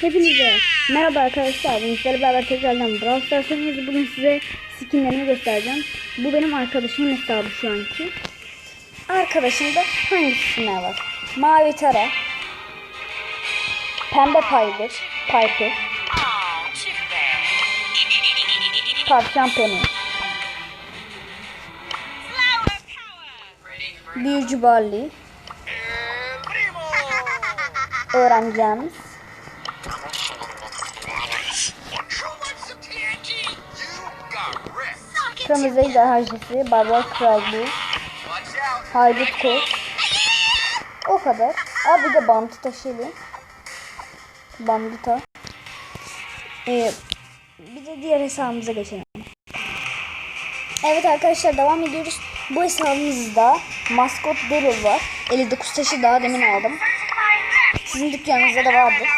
Hepinize merhaba arkadaşlar. Ben sizlerle beraber tekrardan Brawl Stars oynuyoruz. Bugün size skinlerimi göstereceğim. Bu benim arkadaşımın hesabı şu anki. Arkadaşımda hangi skinler var? Mavi Tara, Pembe Piper, Piper, Tavşan Penny, Büyücü Barley, Öğrencimiz, Kırmızı Ejderha Jesi, Barbar Krallığı, Haydut Kurt. O kadar. Abi bir de bandı taşıyalım. Bandıta. Ee, bir de diğer hesabımıza geçelim. Evet arkadaşlar devam ediyoruz. Bu hesabımızda maskot Daryl var. 59 taşı daha demin aldım. Sizin dükkanınızda da vardır.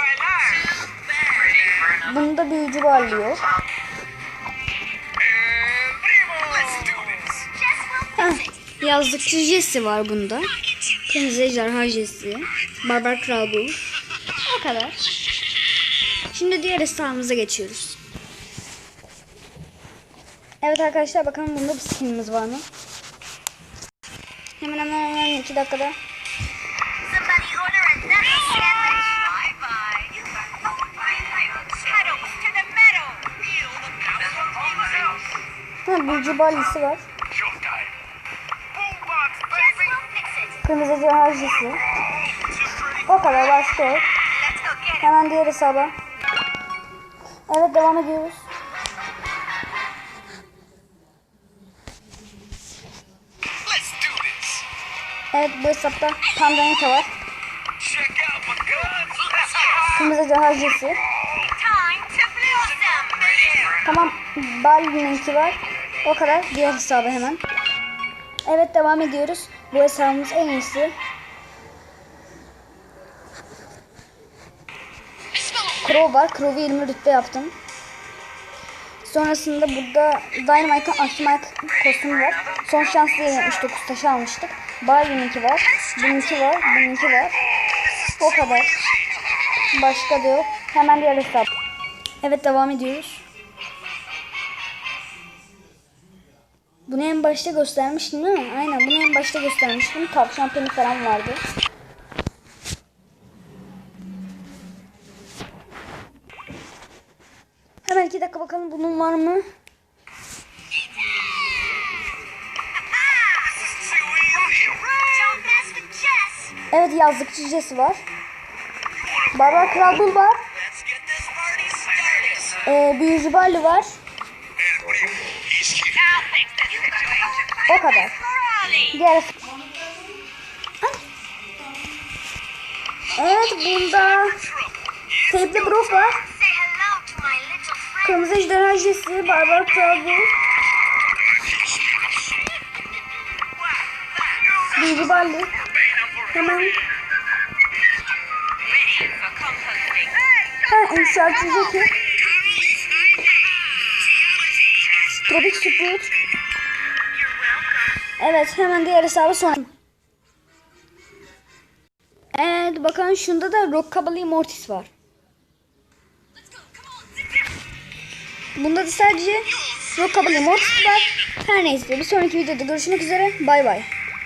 Bunda büyücü varlığı yazlıkçı Jesse var bunda. Kırmızı ejderha Jesse. Barbar Kral bu. O kadar. Şimdi diğer hesabımıza geçiyoruz. Evet arkadaşlar bakalım bunda bir skinimiz var mı? Hemen hemen hemen 2 dakikada. Somebody order a nugget ejderha Jesse. O kadar başka yok. Hemen diğer hesaba. Evet devam ediyoruz. Evet bu hesapta Tanzanita var. Kırmızı them. Tamam Bali'ninki var. O kadar. Diğer hesabı hemen. Evet devam ediyoruz. Bu hesabımız en iyisi. Crow var. Crow'u 20 rütbe yaptım. Sonrasında burada Dynamite'ın Aşmike kostümü var. Son şans diye 79 taşı almıştık. Bali'ninki var. Bununki var. Bununki var. O kadar. Başka da yok. Hemen diğer hesap. Evet devam ediyoruz. Bunu en başta göstermiştim değil mi? Aynen bunu en başta göstermiştim. Tavşan peni falan vardı. Hemen iki dakika bakalım bunun var mı? Jess. Evet yazlıkçı Jesse var. Barbar Kral Bull var. Ee, büyücü Barley var. O kadar. Diğer. Evet bunda Teypli Brock var. Kırmızı ejderha Jesse, Barbar Kral Bull, büyücü Barley. Hemen ha, inşaatçı Jackie. Tropik Sprout. Evet hemen diğer hesabı sonra. Evet bakalım şunda da Rockabilly Mortis var. Bunda da sadece Rockabilly Mortis var. Her neyse bir sonraki videoda görüşmek üzere. Bay bay.